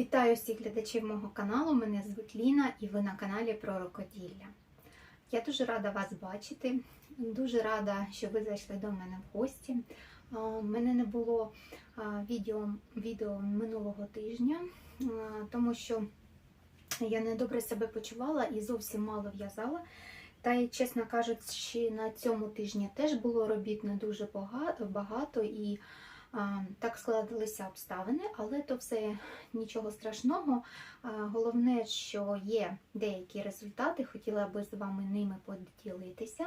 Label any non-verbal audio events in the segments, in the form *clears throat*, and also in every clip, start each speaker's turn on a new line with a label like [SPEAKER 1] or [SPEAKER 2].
[SPEAKER 1] Вітаю всіх глядачів мого каналу. Мене звуть Ліна і ви на каналі про рукоділля. Я дуже рада вас бачити. Дуже рада, що ви зайшли до мене в гості. У мене не було відео, відео минулого тижня, тому що я недобре себе почувала і зовсім мало в'язала. Та й, чесно кажучи, на цьому тижні теж було робіт не дуже бага- багато і так складалися обставини, але то все нічого страшного. Головне, що є деякі результати, хотіла би з вами ними поділитися,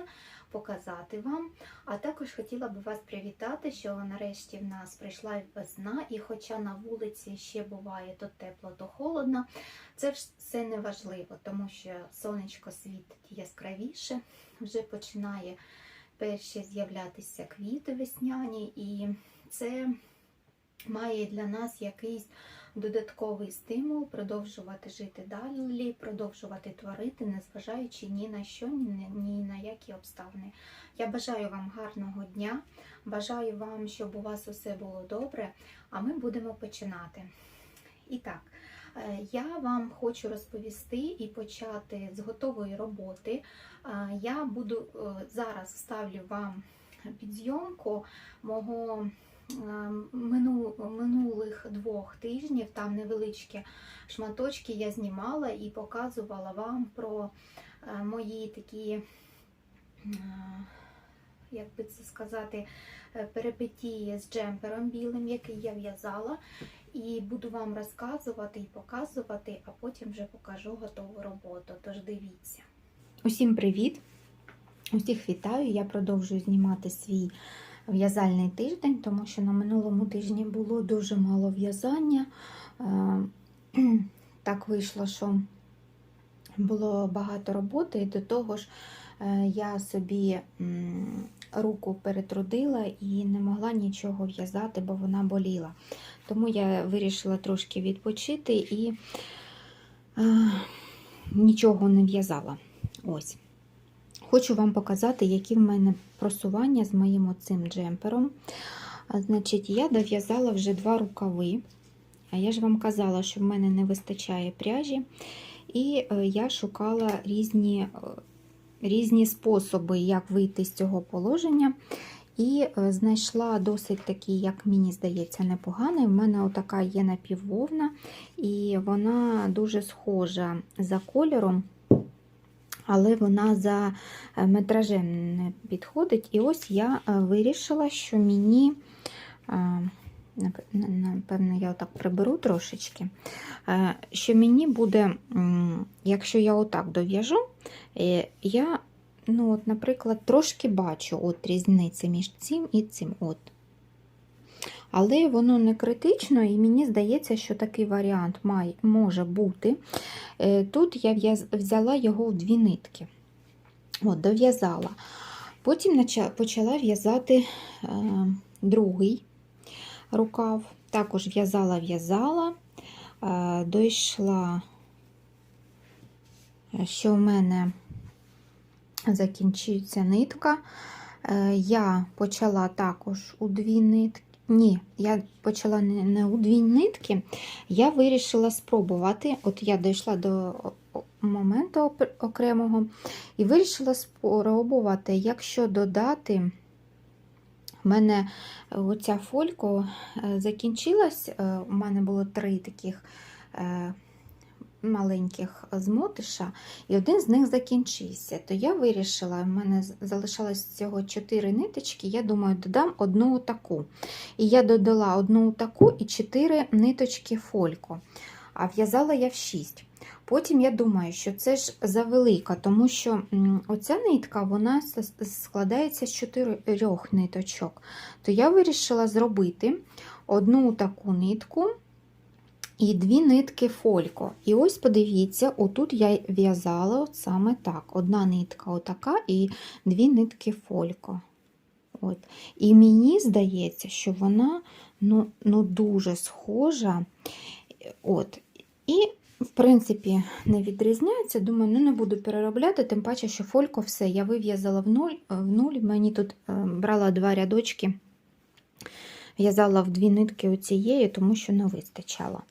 [SPEAKER 1] показати вам. А також хотіла би вас привітати, що нарешті в нас прийшла весна, і хоча на вулиці ще буває то тепло, то холодно, це все не важливо, тому що сонечко світить яскравіше, вже починає перші з'являтися квіти весняні, і це має для нас якийсь додатковий стимул продовжувати жити далі, продовжувати творити, незважаючи ні на що, ні на, які обставини. Я бажаю вам гарного дня, бажаю вам, щоб у вас усе було добре, а ми будемо починати. І так, е, я вам хочу розповісти і почати з готової роботи. Е, Я буду е, зараз вставлю вам підзйомку мого минулих двох тижнів. Там невеличкі шматочки я знімала і показувала вам про е, мої такі, е, як би це сказати, е, перипетії з джемпером білим, який я в'язала. І буду вам розказувати і показувати, а потім вже покажу готову роботу. Тож дивіться. Усім привіт! Усіх вітаю! Я продовжую знімати свій в'язальний тиждень, тому що на минулому тижні було дуже мало в'язання. Е, *clears throat* Так вийшло, що було багато роботи, і до того ж е, я собі руку перетрудила і не могла нічого в'язати, бо вона боліла. Тому я вирішила трошки відпочити і е, нічого не в'язала. Ось. Хочу вам показати, які в мене просування з моїм цим джемпером. Значить, я дов'язала вже два рукави. А я ж вам казала, що в мене не вистачає пряжі. І е, я шукала різні, е, різні способи, як вийти з цього положення. І е, знайшла досить такий, як мені здається, непоганий. У мене отака є напіввовна, і вона дуже схожа за кольором, але вона за е, метражем не підходить. І ось я е, вирішила, що мені, е, напевно, я отак приберу трошечки, що мені буде, якщо я отак дов'яжу, я ну от, наприклад, трошки бачу от різниці між цим і цим. От. Але воно не критично, і мені здається, що такий варіант має, може бути. Е, Тут я взяла його в дві нитки. От, дов'язала. Потім почала в'язати е, другий рукав. Також в'язала, в'язала, е, дійшла, що в мене закінчується нитка. Я почала також у дві нитки. Ні, я почала не, у дві нитки. Я вирішила спробувати. От я дійшла до моменту окремого і вирішила спробувати, якщо додати. У мене оця фолька е, закінчилась. е, У мене було три таких маленьких змотиша, і один з них закінчився. То я вирішила, в мене залишалось всього 4 ниточки, я думаю, додам одну таку. І я додала одну таку і 4 ниточки фольку. А в'язала я в 6. Потім я думаю, що це ж завелика, тому що оця нитка вона складається з чотирьох ниточок. То я вирішила зробити одну таку нитку і дві нитки фолько. І ось подивіться, отут я в'язала саме так. Одна нитка отака і дві нитки фолько. От. І мені здається, що вона ну, ну, дуже схожа. От. І, в принципі, не відрізняється. Думаю, ну не буду переробляти, тим паче, що фолько все я вив'язала в нуль. В нуль. Мені тут е, брала два рядочки, в'язала в дві нитки оцієї, тому що не вистачало.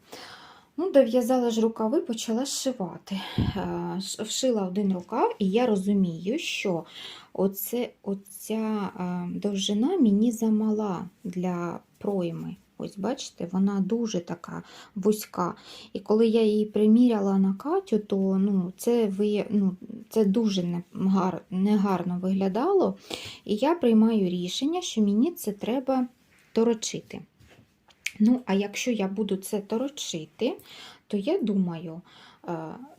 [SPEAKER 2] Ну, дов'язала ж рукави, почала зшивати. Е, Вшила один рукав, і я розумію, що оце, оця е, довжина мені замала для пройми. Ось бачите, вона дуже така вузька. І коли я її приміряла на Катю, то ну, це, ви, ну, це дуже негарно виглядало. І я приймаю рішення, що мені це треба торочити. Ну, а якщо я буду це торочити, то я думаю, е,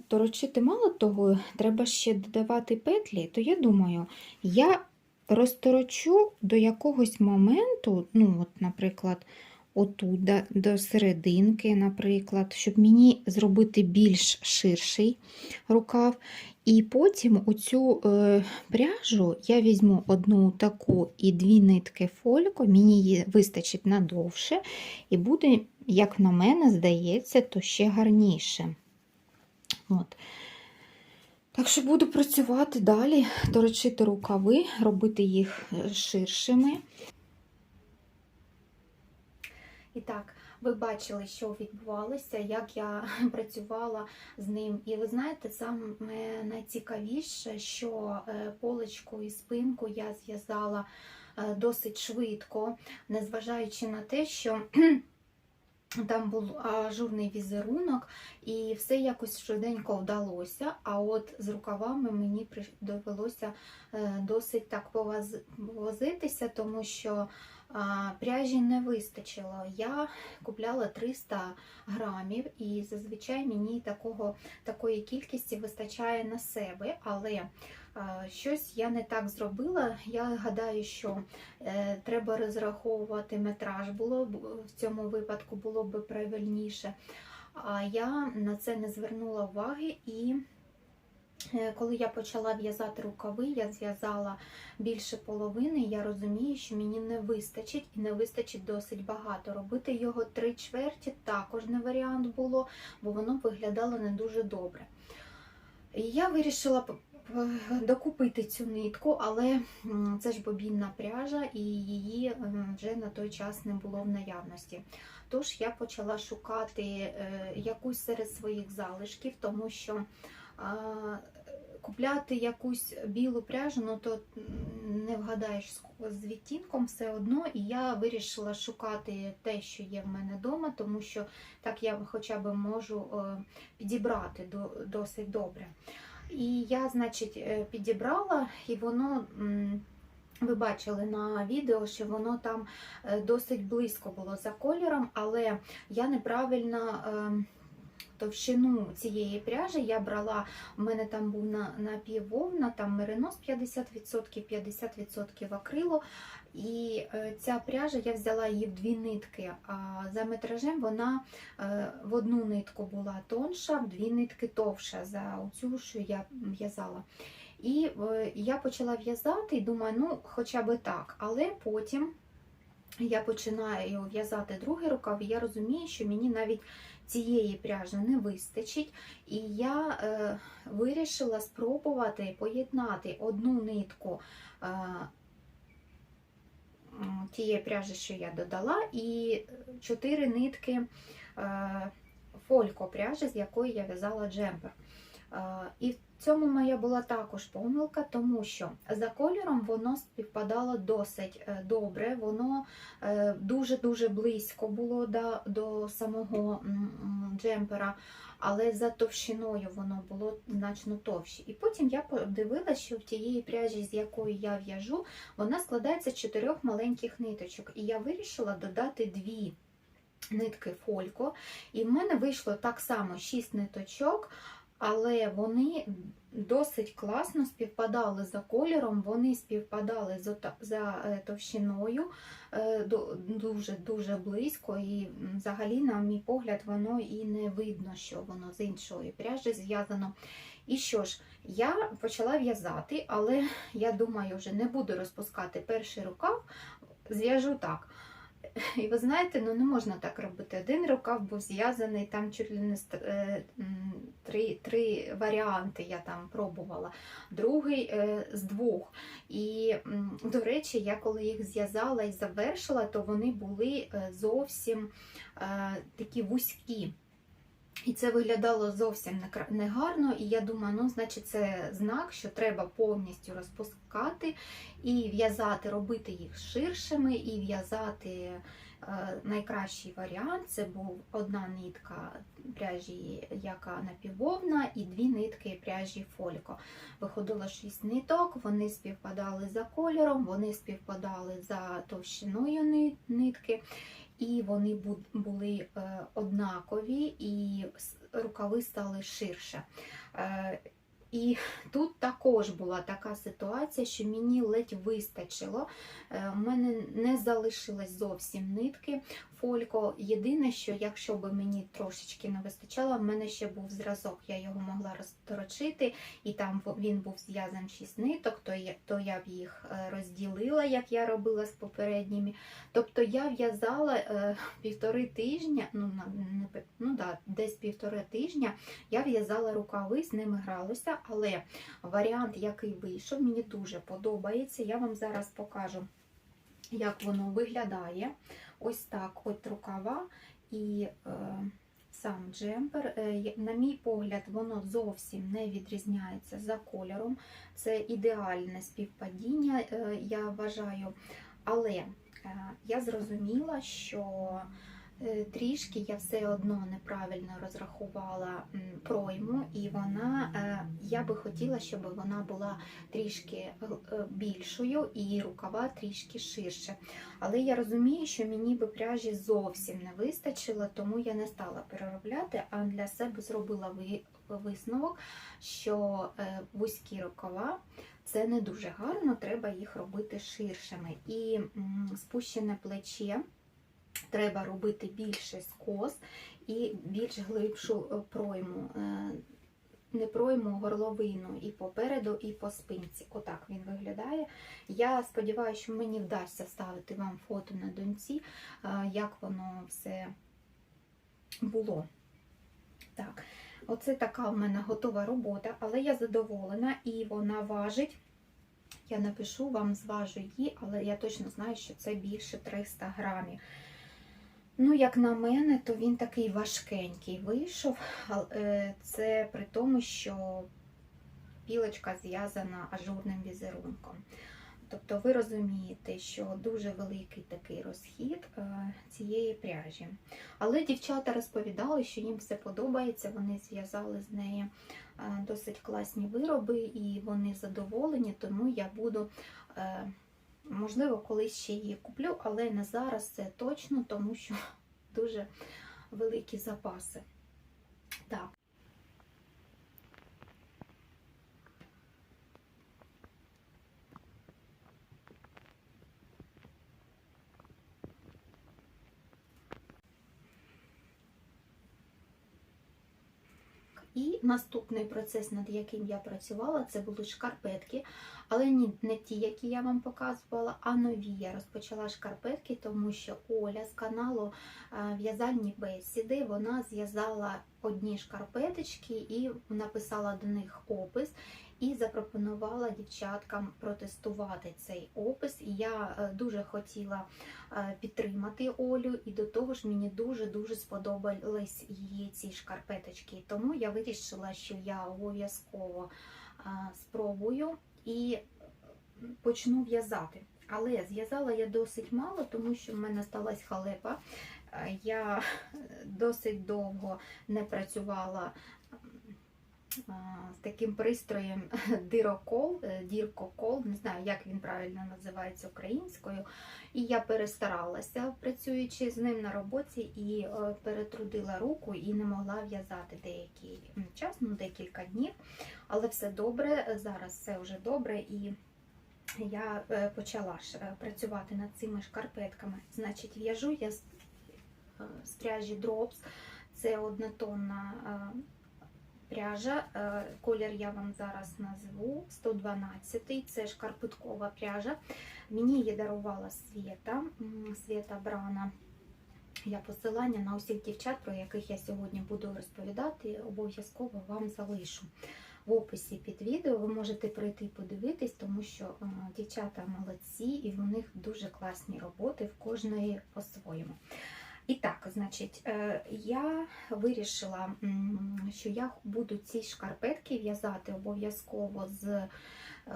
[SPEAKER 2] торочити мало того, треба ще додавати петлі, то я думаю, я розторочу до якогось моменту, ну, от, наприклад, отут до, до серединки, наприклад, щоб мені зробити більш ширший рукав. І потім оцю е, пряжу я візьму одну таку і дві нитки фолько, мені її вистачить надовше, і буде, як на мене, здається, то ще гарніше. От. Так що буду працювати далі, торочити рукави, робити їх е, ширшими.
[SPEAKER 1] І так, ви бачили, що відбувалося, як я *laughs* працювала з ним. І ви знаєте, саме найцікавіше, що е, полочку і спинку я зв'язала е, досить швидко, незважаючи на те, що *clears throat* там був ажурний візерунок, і все якось швиденько вдалося. А от з рукавами мені довелося е, досить так повоз- повозитися, тому що пряжі не вистачило. Я купляла 300 грамів, і зазвичай мені такого, такої кількості вистачає на себе, але щось я не так зробила. Я гадаю, що е, треба розраховувати метраж. Було в цьому випадку було б правильніше. А я на це не звернула уваги і. Е, Коли я почала в'язати рукави, я зв'язала більше половини. Я розумію, що мені не вистачить і не вистачить досить багато. Робити його три чверті також не варіант було, бо воно виглядало не дуже добре. І я вирішила докупити цю нитку, але це ж бобінна пряжа, і її вже на той час не було в наявності. Тож я почала шукати е, якусь серед своїх залишків, тому що купляти якусь білу пряжу, ну то не вгадаєш з- відтінком все одно. І я вирішила шукати те, що є в мене вдома, тому що так я хоча б можу е, підібрати досить добре. І я, значить, е, підібрала, і воно. Ви бачили на відео, що воно там е, досить близько було за кольором, але я неправильно товщину цієї пряжі я брала, у мене там був на, напіввовна, там меринос 50%, 50% акрилу. І е, ця пряжа, я взяла її в дві нитки, а за метражем вона е, в одну нитку була тонша, в дві нитки товша за оцю, що я в'язала. І е, я почала в'язати і думаю, ну хоча б так, але потім я починаю в'язати другий рукав, і я розумію, що мені навіть цієї пряжі не вистачить. І я е, вирішила спробувати поєднати одну нитку е, тієї пряжі, що я додала, і чотири нитки е, фолько пряжі, з якої я в'язала джемпер. Е, І цьому моя була також помилка, тому що за кольором воно співпадало досить е, добре, воно е, дуже-дуже близько було до, до самого джемпера, але за товщиною воно було значно товще. І потім я подивилася, що в тієї пряжі, з якої я в'яжу, вона складається з чотирьох маленьких ниточок. І я вирішила додати дві нитки фолько. І в мене вийшло так само 6 ниточок, але вони досить класно співпадали за кольором, вони співпадали за, е, товщиною е, дуже-дуже близько. І взагалі, на мій погляд, воно і не видно, що воно з іншої пряжі зв'язано. І що ж, я почала в'язати, але я думаю, вже не буду розпускати перший рукав, зв'яжу так. *laughs* І ви знаєте, ну не можна так робити. Один рукав був зв'язаний, там чуть ли не е, три, три варіанти я там пробувала, другий е, з двох. І, до речі, я коли їх зв'язала і завершила, то вони були е, зовсім такі вузькі. І це виглядало зовсім не гарно. І я думаю, ну, значить, це знак, що треба повністю розпускати і в'язати, робити їх ширшими, і в'язати е, найкращий варіант. Це був одна нитка пряжі, яка напіввовна, і дві нитки пряжі фолько. Виходило шість ниток, вони співпадали за кольором, вони співпадали за товщиною нитки і вони були е, однакові, і рукави стали ширше. Е, І тут також була така ситуація, що мені ледь вистачило. в У мене не залишилось зовсім нитки фолько. Єдине, що якщо б мені трошечки не вистачало, в мене ще був зразок, я його могла розторочити, і там він був зв'язаний 6 ниток, то я, то я б їх е, розділила, як я робила з попередніми. Тобто я в'язала е, півтори тижня, ну, не, ну да, десь півтори тижня я в'язала рукави, з ними гралася, але варіант, який вийшов, мені дуже подобається. Я вам зараз покажу, як воно виглядає. Ось так от рукава і е, сам джемпер. Е, на мій погляд, воно зовсім не відрізняється за кольором. Це ідеальне співпадіння, е, я вважаю. Але е, я зрозуміла, що трішки я все одно неправильно розрахувала пройму, і вона, е, я би хотіла, щоб вона була трішки е, е, більшою і рукава трішки ширше. Але я розумію, що мені би пряжі зовсім не вистачило, тому я не стала переробляти, а для себе зробила висновок, що е, вузькі рукава це не дуже гарно, треба їх робити ширшими. І спущене плече треба робити більше скос і більш глибшу е, пройму. е, Не пройму горловину і попереду, і по спинці. Отак він виглядає. Я сподіваюся, що мені вдасться вставити вам фото на доньці, е, як воно все було. Так, оце така в мене готова робота, але я задоволена і вона важить. Я напишу вам, зважу її, але я точно знаю, що це більше 300 грамів. Ну, як на мене, то він такий важкенький вийшов. е, Це при тому, що пілочка зв'язана ажурним візерунком. Тобто ви розумієте, що дуже великий такий розхід е, цієї пряжі. Але дівчата розповідали, що їм все подобається, вони зв'язали з нею е, досить класні вироби і вони задоволені, тому я буду, можливо, колись ще її куплю, але не зараз це точно, тому що *laughs* дуже великі запаси. Так. І наступний процес, над яким я працювала, це були шкарпетки, але ні, не ті, які я вам показувала, а нові. Я розпочала шкарпетки, тому що Оля з каналу е, В'язальні бесіди вона зв'язала одні шкарпеточки і написала до них опис. І запропонувала дівчаткам протестувати цей опис. Я е, дуже хотіла е, підтримати Олю, і до того ж мені дуже-дуже сподобались її ці шкарпеточки. Тому я вирішила, що я обов'язково е, спробую і почну в'язати. Але зв'язала я досить мало, тому що в мене сталася халепа. Я *laughs* досить довго не працювала з таким пристроєм *laughs* дирокол, е, діркокол, не знаю, як він правильно називається українською. І я перестаралася, працюючи з ним на роботі, і е, перетрудила руку і не могла в'язати деякий час, ну декілька днів. Але все добре, зараз все вже добре. І я е, почала ж працювати над цими шкарпетками. Значить, в'яжу я з, пряжі Drops. Це однотонна пряжа. Е, Колір я вам зараз назву 112 це шкарпеткова пряжа. Мені її дарувала Свєта, Свєта Брана. Я посилання на усіх дівчат, про яких я сьогодні буду розповідати, обов'язково вам залишу. В описі під відео ви можете пройти подивитись, тому що е, дівчата молодці і в них дуже класні роботи в кожної по-своєму. І так, значить, е, я вирішила, що я буду ці шкарпетки в'язати обов'язково з е,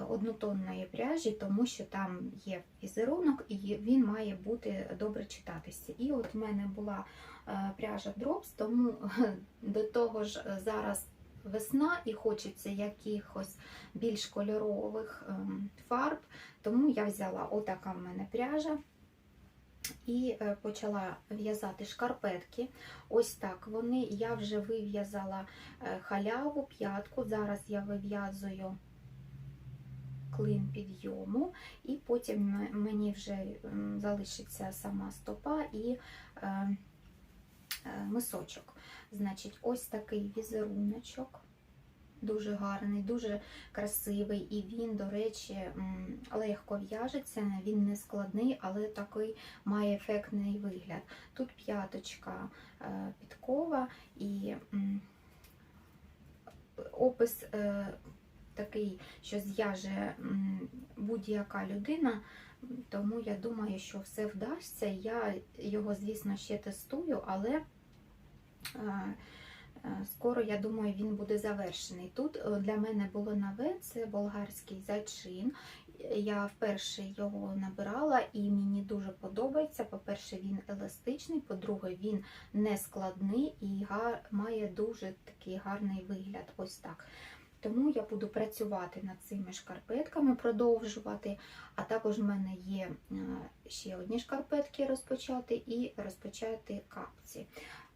[SPEAKER 1] однотонної пряжі, тому що там є візерунок і він має бути добре читатися. І от в мене була е, пряжа Drops, тому *laughs* до того ж е, зараз весна і хочеться якихось більш кольорових ем, фарб, тому я взяла отака в мене пряжа. І е, почала в'язати шкарпетки. Ось так вони. Я вже вив'язала е, халяву, п'ятку. Зараз я вив'язую клин підйому, і потім мені вже залишиться сама стопа і е, мисочок. Значить, ось такий візеруночок. Дуже гарний, дуже красивий, і він, до речі, легко в'яжеться, він не складний, але такий має ефектний вигляд. Тут п'яточка е, підкова і опис е, такий, що зв'яже будь-яка людина. Тому я думаю, що все вдасться. Я його, звісно, ще тестую, але е, скоро, я думаю, він буде завершений. Тут е, для мене було нове, це болгарський зачин. Я вперше його набирала і мені дуже подобається. По-перше, він еластичний, по-друге, він не складний і має дуже такий гарний вигляд. Ось так. Тому я буду працювати над цими шкарпетками, продовжувати. А також в мене є е, ще одні шкарпетки розпочати і розпочати капці.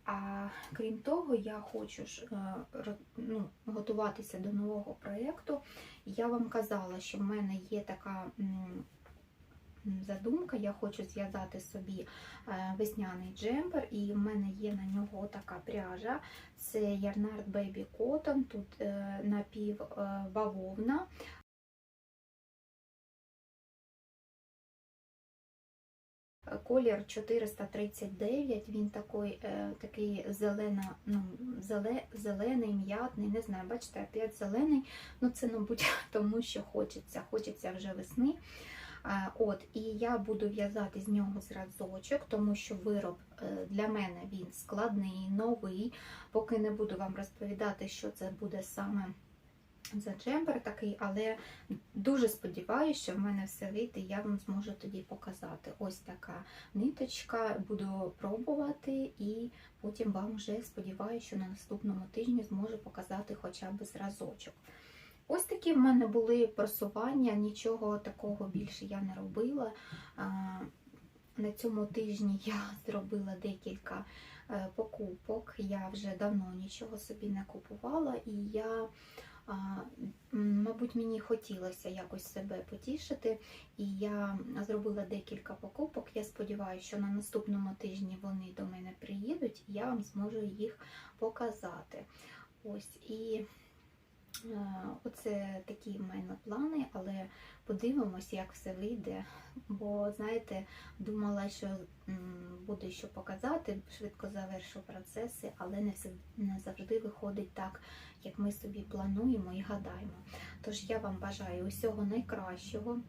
[SPEAKER 1] А крім того, я хочу ж е, ну, готуватися до нового проєкту. Я вам казала, що в мене є така задумка, я хочу зв'язати собі е, весняний джемпер, і в мене є на нього така пряжа. Це Baby Cotton, тут е, напів бавовна. Колір 439, він такий, е, такий зелено, ну, зеле, зелений, м'ятний, не знаю, бачите, опять зелений. Ну це, мабуть, *laughs* тому що хочеться, хочеться вже весни. От, і я буду в'язати з нього зразочок, тому що вироб е, для мене він складний, новий. Поки не буду вам розповідати, що це буде саме за джемпер такий, але дуже сподіваюся, що в мене все вийде, я вам зможу тоді показати. Ось така ниточка, буду пробувати і потім вам вже сподіваюся, що на наступному тижні зможу показати хоча б зразочок. Ось такі в мене були просування, нічого такого більше я не робила. На цьому тижні я *laughs* зробила декілька е, покупок. Я вже давно нічого собі не купувала, і я, мабуть, мені хотілося якось себе потішити. І я зробила декілька покупок. Я сподіваюся, що на наступному тижні вони до мене приїдуть, і я вам зможу їх показати. Ось і Оце такі в мене плани, але подивимось, як все вийде. Бо, знаєте, думала, що буде що показати, швидко завершу процеси, але не, не завжди виходить так, як ми собі плануємо і гадаємо. Тож я вам бажаю усього найкращого.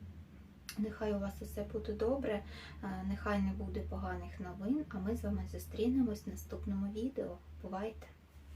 [SPEAKER 1] Нехай у вас усе буде добре, е, нехай не буде поганих новин, а ми з вами зустрінемось в наступному відео. Бувайте!